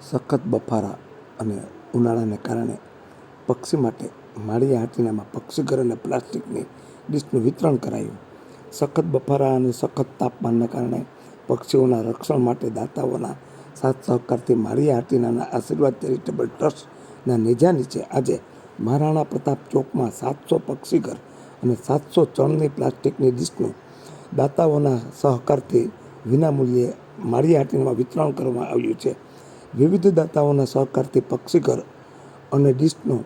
સખત બફારા અને ઉનાળાને કારણે પક્ષી માટે માળીયા હાટીનામાં પક્ષીઘર અને પ્લાસ્ટિકની ડીશનું વિતરણ કરાયું. સખત બફારા અને સખત તાપમાનને કારણે પક્ષીઓના રક્ષણ માટે દાતાઓના સાથ સહકારથી માળીયા હાટીનાના આશીર્વાદ ચેરિટેબલ ટ્રસ્ટના નેજા નીચે આજે મહારાણા પ્રતાપ ચોકમાં સાતસો પક્ષીઘર અને સાતસો ચણની પ્લાસ્ટિકની ડીશનું દાતાઓના સહકારથી વિનામૂલ્યે માળીયા હાટીનામાં વિતરણ કરવામાં આવ્યું છે. વિવિધ દાતાઓના સહકારથી પક્ષીઘર અને ડીશનું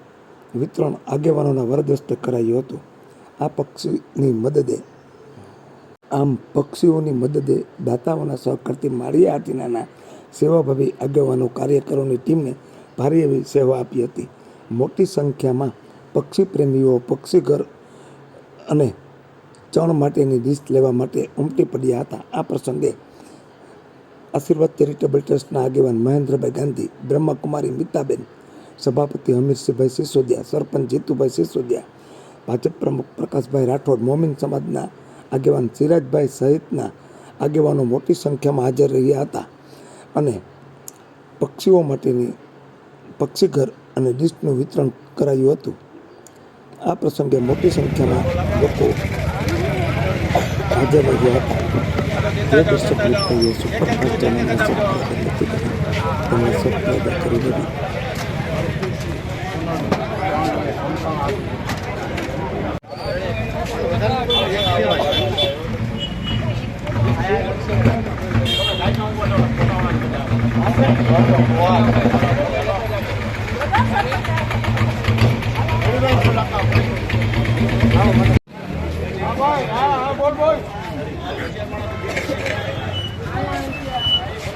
વિતરણ આગેવાનોના વરદસ્તે કરાયું હતું. આ પક્ષીની મદદે, આમ પક્ષીઓની મદદે દાતાઓના સહકારથી માળિયા હાટીનાના સેવાભાવી આગેવાનો કાર્યકરોની ટીમને ભારે એવી સેવા આપી હતી. મોટી સંખ્યામાં પક્ષી પ્રેમીઓ પક્ષીઘર અને ચણ માટેની ડીશ લેવા માટે ઉમટી પડ્યા હતા. આ પ્રસંગે આશીર્વાદ ચેરિટેબલ ટ્રસ્ટના આગેવાન મહેન્દ્રભાઈ ગાંધી, બ્રહ્મકુમારી મિતાબેન, સભાપતિ હમીરસિંહભાઈ સિસોદિયા, સરપંચ જીતુભાઈ સિસોદિયા, ભાજપ પ્રમુખ પ્રકાશભાઈ રાઠોડ, મોમિન સમાજના આગેવાન સિરાજભાઈ સહિતના આગેવાનો મોટી સંખ્યામાં હાજર રહ્યા હતા અને પક્ષીઓ માટેની પક્ષીઘર અને ડિસ્ટનું વિતરણ કરાયું હતું. આ પ્રસંગે મોટી સંખ્યામાં લોકો હાજર રહ્યા હતા. ಲೇಟೆಸ್ಟ್ ಕ್ಲಿಪ್ ಆಗಿ ಸೂಪರ್ ಫಾಸ್ಟ್ ಜನಗಳ ತಮ್ಮ ಸ್ವಪ್ನದ ಕರಿಬರಿ Boy, ah, boy, boy.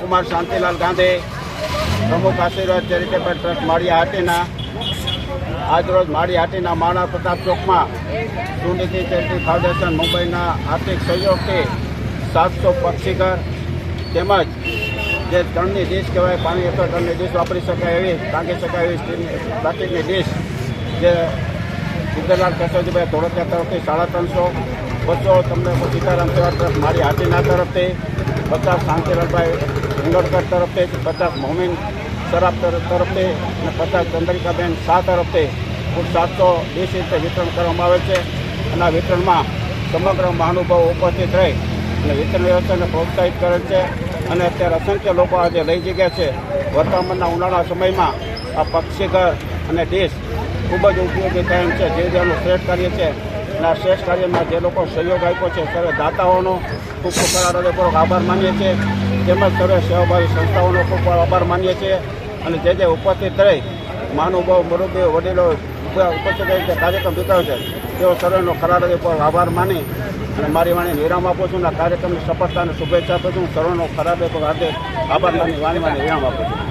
Kumar Shantilal Gandhi પ્રમુખ આશીર્વાદ ચેરિટેબલ ટ્રસ્ટ માળિયા હાટીના આજરોજ માળી હાટીના માણા પ્રતાપ ચોકમાં સુનિધિ ચેરિટી ફાઉન્ડેશન મુંબઈના આર્થિક સહયોગથી સાતસો પક્ષીઘર તેમજ જે ત્રણની ડીશ કહેવાય, પાણી અથવા ત્રણની ડીશ વાપરી શકાય એવી, ટાંકી શકાય એવી સ્ટીલની પ્લાસ્ટિકની ડીશ જે સિદ્ધલાલ કસોજીભાઈ ધોળકિયા તરફથી સાડા ત્રણસો, બસો તમને સીતારામ સેવા તરફ મારી હાટીના તરફથી પચાસ શાંતિલાલભાઈ ઉંગડકર તરફથી પચાસ મોમિન સરાફ તરફે અને પચાસ ચંદ્રિકાબેન શાહ તરફથી કુલ સાતસો ડીશ રીતે વિતરણ કરવામાં આવે છે અને આ વિતરણમાં સમગ્ર મહાનુભાવો ઉપસ્થિત રહી અને વિતરણ વ્યવસ્થાને પ્રોત્સાહિત કરે છે અને અત્યારે અસંખ્ય લોકો આજે લઈ જગ્યા છે. વર્તમાનના ઉનાળા સમયમાં આ પક્ષીઘર અને ડીશ ખૂબ જ ઉપયોગી થયેલ છે. જે જેનું શ્રેષ્ઠ કાર્ય છે અને આ શ્રેષ્ઠ કાર્યમાં જે લોકો સહયોગ આપ્યો છે, સર્વે દાતાઓનો ખૂબ ખૂબ આભાર માનીએ છીએ. તેમજ સર્વે સેવાભાવી સંસ્થાઓનો ખૂબ આભાર માનીએ છીએ અને જે જે ઉપસ્થિત રહી મહાનુભાવ મુરબ્બીઓ વડીલો ઉપસ્થિત જે કાર્યક્રમ વિતાવ્યો છે, તેઓ સર્વેનો ખરા ઉપર આભાર માની અને મારી વાણીને વિરામ આપું છું અને કાર્યક્રમની સફળતા અને શુભેચ્છા આપું છું. સર્વનો ખરા ઉપર હાર્દિક આભાર માની, વાણી વાણી વિરામ આપું છું.